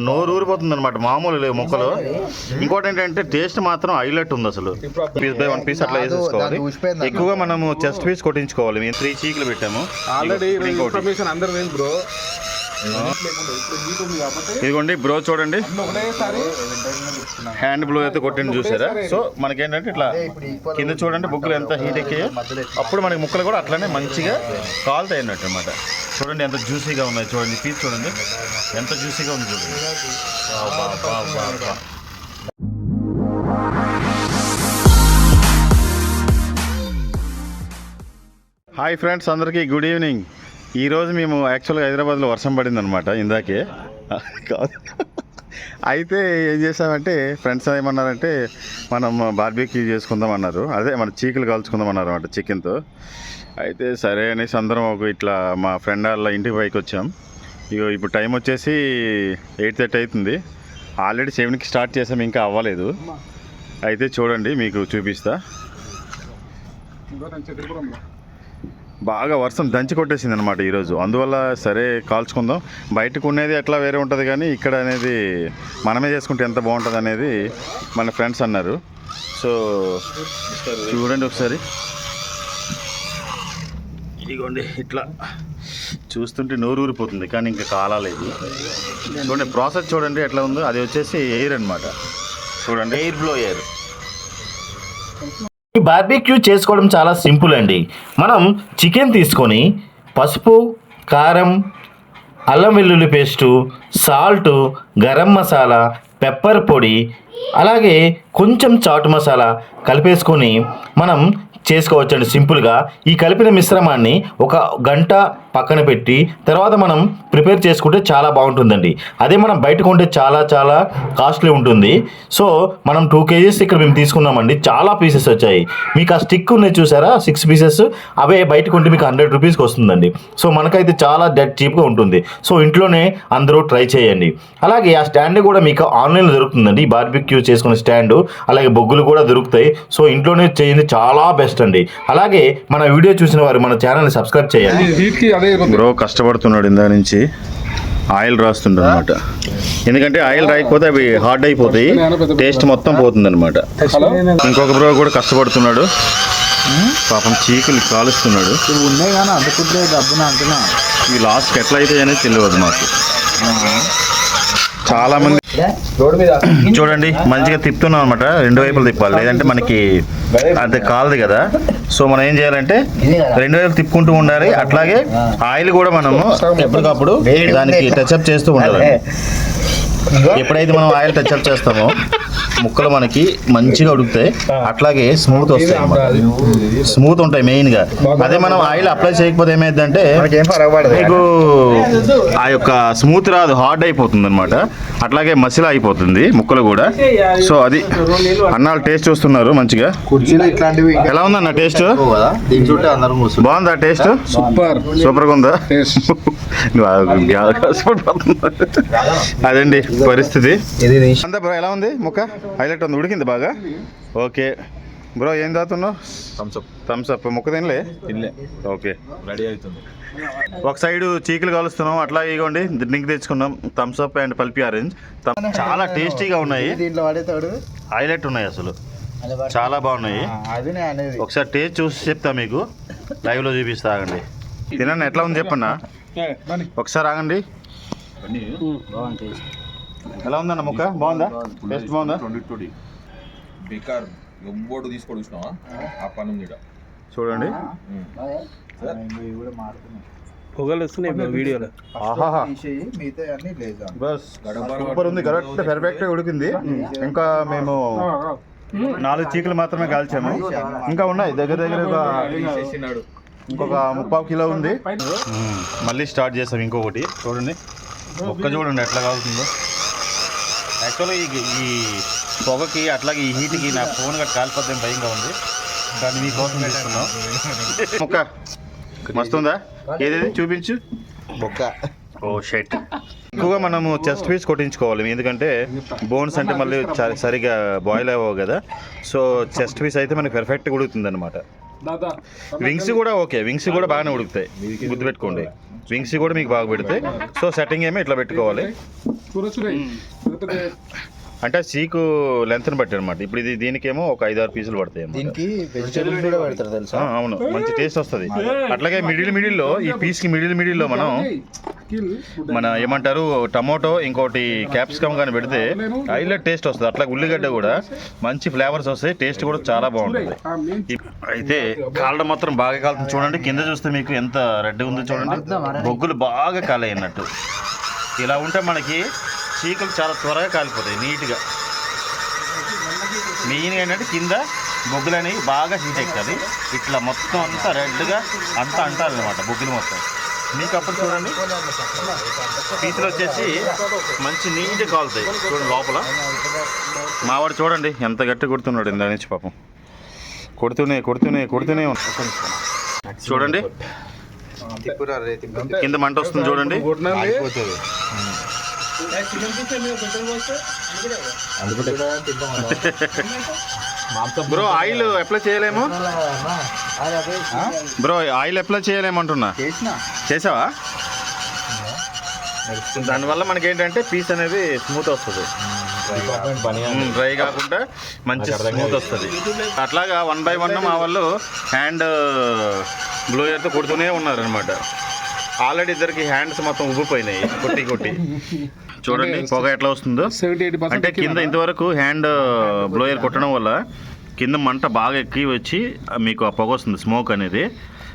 నోరు ఊరిపోతుంది అనమాట మామూలు లేవు మొక్కలు. ఇంకోటి ఏంటంటే టేస్ట్ మాత్రం హైలైట్ ఉంది అసలు. పీస్ బై వన్ పీస్ అట్లా వేసేసుకోవాలి. ఎక్కువగా మనము చెస్ట్ పీస్ కొట్టించుకోవాలి. మేము త్రీ చీకులు పెట్టాము. ఆల్రెడీ. ఇన్ఫర్మేషన్ అందరు బ్రో ఇదిగోండి బ్రో చూడండి. హ్యాండ్ బ్లో అయితే కొట్టింది చూసారా? సో మనకేంటంటే ఇట్లా కింద చూడండి బుక్కులు ఎంత హీట్ ఎక్కాయో. అప్పుడు మనకి ముక్కలు కూడా అట్లానే మంచిగా కాల్ట్ అన్నట్టు అనమాట చూడండి ఎంత జ్యూసీగా ఉన్నాయి చూడండి పీస్ చూడండి. ఎంత జ్యూసీగా ఉంది చూడండి. హాయ్ ఫ్రెండ్స్ అందరికీ గుడ్ ఈవినింగ్ ఈరోజు మేము యాక్చువల్గా హైదరాబాద్లో వర్షం పడింది అనమాట ఇందాకే. కాదు. అయితే ఏం చేసామంటే ఫ్రెండ్స్ ఏమన్నారంటే మనం బార్బీక్యూ చేసుకుందాం అన్నారు అదే మన చీకులు కాల్చుకుందాం అన్నారు అనమాట చికెన్తో అయితే సరే అనేసి అందరం ఒక ఇట్లా మా ఫ్రెండ్ వాళ్ళ ఇంటికి పైకి వచ్చాం. ఇగో ఇప్పుడు టైం వచ్చేసి ఎయిట్ థర్టీ అవుతుంది. ఆల్రెడీ సెవెన్కి స్టార్ట్ చేసాం ఇంకా అవ్వలేదు. అయితే చూడండి మీకు చూపిస్తా. బాగా వర్షం దంచి కొట్టేసింది అనమాట ఈరోజు. అందువల్ల సరే కాల్చుకుందాం. బయటకు ఉండేది ఎట్లా వేరే ఉంటుంది కానీ ఇక్కడ అనేది మనమే చేసుకుంటే ఎంత బాగుంటుంది అనేది మన ఫ్రెండ్స్ అన్నారు. సో చూడండి ఒకసారి. ఇదిగోండి ఇట్లా చూస్తుంటే నోరు ఊరిపోతుంది కానీ ఇంకా కాలాలేదు. చూడండి ప్రాసెస్ చూడండి ఎట్లా ఉందో. అది వచ్చేసి ఎయిర్ అనమాట చూడండి. ఎయిర్ బ్లో ఎయిర్ ఈ బార్బిక్యూ చేసుకోవడం చాలా సింపుల్ అండి. మనం చికెన్ తీసుకొని పసుపు కారం అల్లం వెల్లుల్లి paste salt garam masala pepper పొడి అలాగే కొంచెం చాట్ మసాలా కలిపేసుకొని మనం చేసుకోవచ్చండి. సింపుల్గా ఈ కలిపిన మిశ్రమాన్ని ఒక గంట పక్కన పెట్టి తర్వాత మనం ప్రిపేర్ చేసుకుంటే చాలా బాగుంటుందండి. అదే మనం బయట కొంటే చాలా చాలా కాస్ట్లీ ఉంటుంది. సో మనం టూ కేజీస్ ఇక్కడ మేము తీసుకున్నామండి. చాలా పీసెస్ వచ్చాయి. మీకు ఆ స్టిక్ ఉన్నాయి చూసారా? Six pieces. అవే బయట కొంటే మీకు హండ్రెడ్ రూపీస్కి వస్తుందండి. సో మనకైతే చాలా డెట్ చీప్గా ఉంటుంది. సో ఇంట్లోనే అందరూ ట్రై చేయండి. అలాగే ఆ స్టాండ్ కూడా మీకు ఆన్లైన్లో దొరుకుతుందండి. బార్బిక్యూ చేసుకునే స్టాండ్. అలాగే బొగ్గులు కూడా దొరుకుతాయి. సో ఇంట్లోనే చేయండి చాలా బెస్ట్ అండి. అలాగే మన వీడియో చూసిన వారు మన ఛానల్ని సబ్స్క్రైబ్ చేయండి. బ్రో కష్టపడుతున్నాడు ఇందా నుంచి. ఆయిల్ రాస్తుండ అనమాట ఎందుకంటే ఆయిల్ రాయకపోతే అవి హార్డ్ అయిపోతాయి. టేస్ట్ మొత్తం పోతుంది అనమాట ఇంకొక బ్రో కూడా కష్టపడుతున్నాడు. పాపం చీకులు కాలుస్తున్నాడు. ఉన్నాయి కానీ అందుకుంటే డబ్బున అంటున్నా. ఈ లాస్ట్ ఎట్లా అయితే అనేది తెలియదు మాకు. చాలా మీద చూడండి మంచిగా తిప్పుతున్నాం అనమాట రెండు వైపులు తిప్పాలి. లేదంటే మనకి అది కాలదు కదా. సో మనం ఏం చేయాలంటే రెండు వైపులు తిప్పుకుంటూ ఉండాలి. అట్లాగే ఆయిల్ కూడా మనము ఎప్పటికప్పుడు దానికి టచ్అప్ చేస్తూ ఉండాలి ఎప్పుడైతే మనం ఆయిల్ టచ్అప్ చేస్తామో ముక్కలు మనకి మంచిగా ఉడుకుతాయి. అట్లాగే స్మూత్ వస్తాయి. స్మూత్ ఉంటాయి మెయిన్గా అదే మనం ఆయిల్ అప్లై చేయకపోతే ఏమైందంటే మనకేం పరగబడదు. మీకు ఆ యొక్క స్మూత్ రాదు హార్డ్ అయిపోతుంది అనమాట అట్లాగే మసిలా అయిపోతుంది ముక్కలు కూడా. సో అది అన్నాళ్ళు టేస్ట్ చూస్తున్నారు మంచిగా. ఎలా ఉందన్న టేస్ట్? బాగుందా టేస్ట్? సూపర్. ఉందా? ఆ గ్యాల కష్టపడిపోతున్నావు. అదండి పరిస్థితి? అంతా బ్రో ఎలా ఉంది ముక్క? హైలైట్ ఉంది ఉడికింది బాగా? ఓకే. బ్రో ఏం తాగుతున్నావు? థమ్స్ అప్ ముక్క తినలే? తినలే. ఓకే. రెడీ అవుతుంది. ఒక సైడ్ చీకులు కలుస్తున్నాం అట్లా ఇగోండి డ్రింక్ తెచ్చుకున్నాం. Thums Up and Pulpy orange చాలా టేస్టీగా ఉన్నాయి. దీంట్లో హైలైట్ ఉన్నాయి అసలు. చాలా బాగున్నాయి. ఒకసారి టేస్ట్ చూసి చెప్తా మీకు. లైవ్లో చూపిస్తా ఆగండి. తినండి ఎట్లా ఉంది చెప్పన్నా? ఒకసారి ఆగండి. ఎలా ఉందన్న ముక్క బాగుందా? టేస్ట్ బాగుందా? బేకార్ ఎవ్వడు తీసుకోడు చూసినావా? ఆ పని ఉంది. చూడండి. పొగలు వస్తున్నాయి వీడియోలో. సూపర్ ఉంది. కరెక్ట్. పర్ఫెక్ట్ ఉడికింది. ఇంకా మేము నాలుగు చీకులు మాత్రమే కాల్చాము. ఇంకా ఉన్నాయి. దగ్గర దగ్గర ఒక ఇంకొక ముప్పావు కిలో ఉంది. మళ్ళీ స్టార్ట్ చేసాం ఇంకొకటి. చూడండి. ఒక్క చూడండి ఎట్లా కాలుతుందో. యాక్చువల్గా ఈ ఈ పొగకి అట్లాగే ఈ హీట్కి నా ఫోన్ గట్ట కాలిపోతే భయంగా ఉంది. కానీ మీకోసం చేస్తున్నాం ముక్క మస్తుందా? ఏదేది? చూపించు. బొక్క ఓ షెట్. ఎక్కువగా మనము చెస్ట్ పీస్ కొట్టించుకోవాలి. ఎందుకంటే బోన్స్ అంటే మళ్ళీ చ- సరిగా బాయిల్ అవ్వవు కదా. సో చెస్ట్ పీస్ అయితే మనకి పెర్ఫెక్ట్గా ఉడుకుతుంది అనమాట వింగ్స్ కూడా ఓకే. వింగ్స్ కూడా బాగానే ఉడుకుతాయి. గుర్తుపెట్టుకోండి. వింగ్స్ కూడా మీకు బాగా పెడతాయి. సో సెట్టింగ్ ఏమో ఇట్లా పెట్టుకోవాలి. అంటే సీకు లెంత్ని బట్టి అనమాట ఇప్పుడు ఇది దీనికేమో ఒక ఐదు ఆరు పీసులు పడతాయి. దీనికి వెజిటేబుల్స్ కూడా పెడతారు తెలుసా? అవును. మంచి టేస్ట్ వస్తుంది. అట్లాగే మిడిల్ మిడిల్లో ఈ పీస్కి మిడిల్ మిడిల్లో మనం కిల్ మన ఏమంటారు టమోటో ఇంకోటి క్యాప్సికమ్ కానీ పెడితే హైలైట్ టేస్ట్ వస్తుంది. అట్లా ఉల్లిగడ్డ కూడా మంచి ఫ్లేవర్స్ వస్తాయి. టేస్ట్ కూడా చాలా బాగుంటుంది. అయితే కాళ్ళ మాత్రం బాగా కాలుతుంది చూడండి. కింద చూస్తే మీకు ఎంత రెడ్ ఉందో చూడండి. బొగ్గులు బాగా కాలాయి అన్నట్టు ఇలా ఉంటే మనకి చీకలు చాలా త్వరగా కాలిపోతాయి నీట్గా. మెయిన్ ఏంటంటే కింద బొగ్గులు అనేవి బాగా హీట్ ఎక్కుతుంది ఇట్లా మొత్తం అంతా రెడ్గా అంతా అంటారు అనమాట బొగ్గులు మొత్తం. మీకు అప్పుడు చూడండి. పీసులు వచ్చేసి మంచి నీట్గా కాలుతాయి. చూడండి లోపల. మావాడు చూడండి ఎంత గట్టి కొడుతున్నాడు ఇందా నుంచి పాపం. కొడుతూనే కొడుతూనే కొడుతూనే చూడండి. తిప్పురా రే తిప్పు కింద మంట వస్తుంది చూడండి. బ్రో ఆయిల్ అప్లై చేయలేము? బ్రో ఆయిల్ అప్లై చేయలేమంటున్నా. చేసావా? దానివల్ల మనకి ఏంటంటే పీస్ అనేది స్మూత్ వస్తుంది. డ్రై కాకుండా మంచి స్మూత్ వస్తుంది. అట్లాగా వన్ బై వన్ మా వాళ్ళు హ్యాండ్ బ్లోయర్తో కొడుతూనే ఉన్నారు అనమాట ఆల్రెడీ ఇద్దరికి హ్యాండ్స్ మొత్తం ఉబ్బిపోయినాయి కొట్టి కొట్టి. చూడండి పొగ ఎట్లా వస్తుందో. అంటే కింద ఇంతవరకు హ్యాండ్ బ్లోయర్. కొట్టడం వల్ల కింద మంట బాగా ఎక్కి వచ్చి మీకు ఆ పొగ వస్తుంది స్మోక్ అనేది.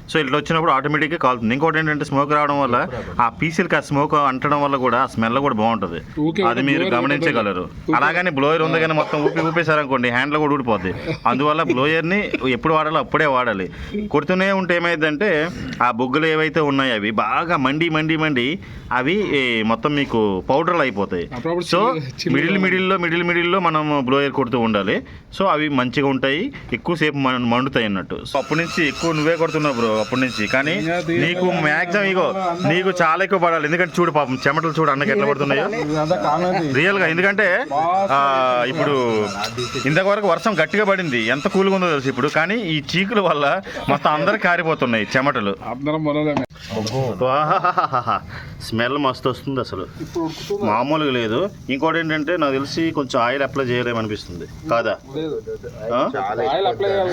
సో ఇట్లా వచ్చినప్పుడు ఆటోమేటిక్గా కాలుతుంది. ఇంకోటి ఏంటంటే స్మోక్ రావడం వల్ల ఆ పీసీలకి ఆ స్మోక్ అంటడం వల్ల కూడా ఆ స్మెల్ కూడా బాగుంటుంది. అది మీరు గమనించగలరు. అలాగని బ్లోయర్ ఉంది కానీ మొత్తం ఊపి ఊపేశారనుకోండి హ్యాండ్లో కూడా ఊడిపోద్ది. అందువల్ల బ్లోయర్ని ఎప్పుడు వాడాలో అప్పుడే వాడాలి. కొడుతూనే ఉంటే ఏమైందంటే ఆ బొగ్గులు ఏవైతే ఉన్నాయో అవి బాగా మండి మండి మండి అవి మొత్తం మీకు పౌడర్లు అయిపోతాయి. సో మిడిల్ మిడిల్లో మిడిల్ మిడిల్లో మనం బ్లోయర్ కొడుతూ ఉండాలి. సో అవి మంచిగా ఉంటాయి ఎక్కువసేపు మన- మండుతాయి అన్నట్టు. సో అప్పటి నుంచి ఎక్కువ నువ్వే కొడుతున్నావు బ్రో. అప్పటి నుంచి. కానీ నీకు మ్యాక్సిమం ఇగో నీకు చాలా ఎక్కువ పడాలి. ఎందుకంటే చూడు పాపం చెమటలు చూడు అన్నకి ఎట్లా పడుతున్నాయో. రియల్గా ఎందుకంటే ఇప్పుడు ఇంతవరకు వర్షం గట్టిగా పడింది. ఎంత కూల్గా ఉందో తెలుసు ఇప్పుడు. కానీ ఈ చీకుల వల్ల మొత్తం అందరికి కారిపోతున్నాయి చెమటలు. అందరం స్మెల్ మస్తు వస్తుంది అసలు. మామూలుగా లేదు. ఇంకోటి ఏంటంటే నాకు తెలిసి కొంచెం ఆయిల్ అప్లై చేయలేమనిపిస్తుంది. కాదా?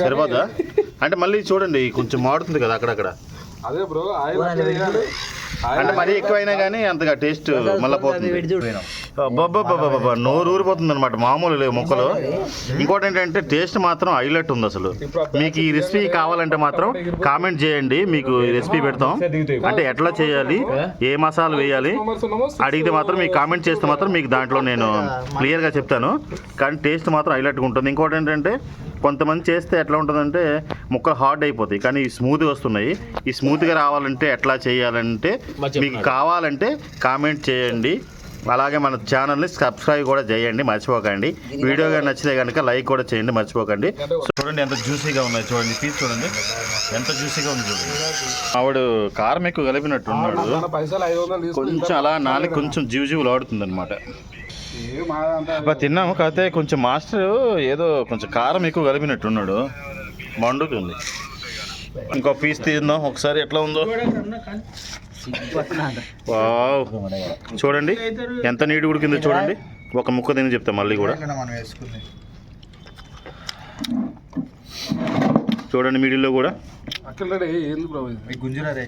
సరిపోదా అంటే మళ్ళీ చూడండి కొంచెం మాడుతుంది కదా. అక్కడక్కడ? అదే బ్రో ఆయిల్ అంటే మరీ ఎక్కువైనా కానీ అంతగా టేస్ట్ మళ్ళీ పోతుంది. అబ్బబ్బబ్బబ్బబ్బ, నోరు ఊరిపోతుంది అనమాట మామూలు లేవు మొక్కలు. ఇంకోటి ఏంటంటే టేస్ట్ మాత్రం హైలైట్ ఉంది అసలు. మీకు ఈ రెసిపీ కావాలంటే మాత్రం కామెంట్ చేయండి. మీకు రెసిపీ పెడతాం. అంటే ఎట్లా చేయాలి ఏ మసాలా వేయాలి అడిగితే మాత్రం మీకు కామెంట్ చేస్తే మాత్రం మీకు దాంట్లో నేను క్లియర్గా చెప్తాను. కానీ టేస్ట్ మాత్రం హైలైట్గా ఉంటుంది. ఇంకోటి ఏంటంటే కొంతమంది చేస్తే ఎట్లా ఉంటుందంటే ముక్కలు హార్డ్ అయిపోతాయి. కానీ ఈ స్మూత్గా వస్తున్నాయి. ఈ స్మూత్గా రావాలంటే ఎట్లా చేయాలంటే మీకు కావాలంటే కామెంట్ చేయండి. అలాగే మన ఛానల్ని సబ్స్క్రైబ్ కూడా చేయండి మర్చిపోకండి. వీడియో కానీ నచ్చితే కనుక లైక్ కూడా చేయండి మర్చిపోకండి. చూడండి ఎంత జ్యూసీగా ఉన్నాయి చూడండి పీస్ చూడండి. ఎంత జ్యూసీగా ఉంది చూడండి. ఆవిడ కారం ఎక్కువ కలిపినట్టు ఉన్నాడు మన పైసలు ఐదు వందలు తీసుకుని కొంచెం అలా నాలుగు కొంచెం జీవు జీవులు ఆడుతుంది అనమాట తిన్నాము కాకపోతే కొంచెం మాస్టర్ ఏదో కొంచెం కారం ఎక్కువ కలిపినట్టున్నాడు. మండుతుంది ఇంకో పీస్ తిందాం ఒకసారి ఎట్లా ఉందో? వావ్. చూడండి. ఎంత నీటి ఉడికిందో చూడండి. ఒక ముక్క తిని చెప్తా మళ్ళీ కూడా. చూడండి మిడిల్లో కూడా. అక్కడ ఏంది బ్రో ఇది మీ గుంజురా రే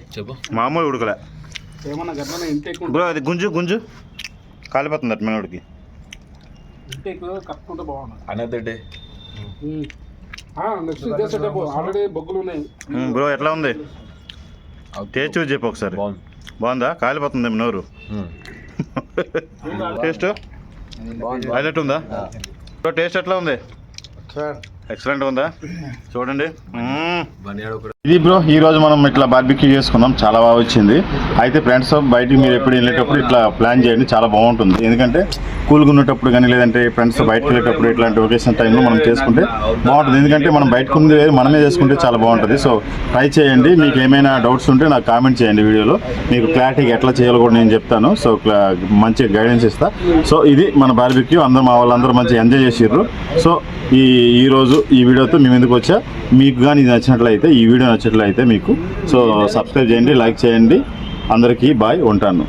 మామూలు ఉడకలే బ్రో అది గుంజు గుంజు. కాలిపోతుంది అట్ట మనోడికి ఇంటేక్ నెక్స్ట్ ఇదే సెటప్ ఆల్రెడీ బొగ్గులు ఉన్నాయి. మ్మ్, బ్రో ఎట్లా ఉంది? టేస్ట్ చూసి చెప్పు ఒకసారి. బాగుందా. కాలిపోతుంది నోరు. టేస్ట్ హైలైట్ ఉందా? బ్రో టేస్ట్ ఎట్లా ఉంది? ఎక్సలెంట్ ఉందా? చూడండి. ఇది బ్రో ఈ రోజు మనం ఇట్లా బార్బిక్యూ చేసుకున్నాం. చాలా బాగా వచ్చింది. అయితే ఫ్రెండ్స్ బయటికి మీరు ఎప్పుడు వెళ్ళేటప్పుడు ఇట్లా ప్లాన్ చేయండి. చాలా బాగుంటుంది. ఎందుకంటే కూల్గా ఉన్నప్పుడు కానీ లేదంటే ఫ్రెండ్స్ బయటకు వెళ్ళేటప్పుడు ఇట్లాంటి ఒకేషన్ టైంలో మనం చేసుకుంటే బాగుంటుంది. ఎందుకంటే మనం బయటకు ఉంది మనమే చేసుకుంటే చాలా బాగుంటుంది. సో ట్రై చేయండి. మీకు ఏమైనా డౌట్స్ ఉంటే నాకు కామెంట్ చేయండి వీడియోలో. మీకు క్లారిటీగా ఎట్లా చేయాలో కూడా నేను చెప్తాను. సో మంచి గైడెన్స్ ఇస్తా. సో ఇది మన బార్బిక్యూ అందరూ మా వాళ్ళందరూ మంచిగా ఎంజాయ్ చేసిర్రు. సో ఈ ఈరోజు ఈ వీడియోతో మేము ఎందుకు వచ్చా? మీకు కానీ ఇది నచ్చినట్లయితే ఈ వీడియో నచ్చినట్లయితే మీకు సో సబ్స్క్రైబ్ చేయండి లైక్ చేయండి. అందరికీ బాయ్ ఉంటాను.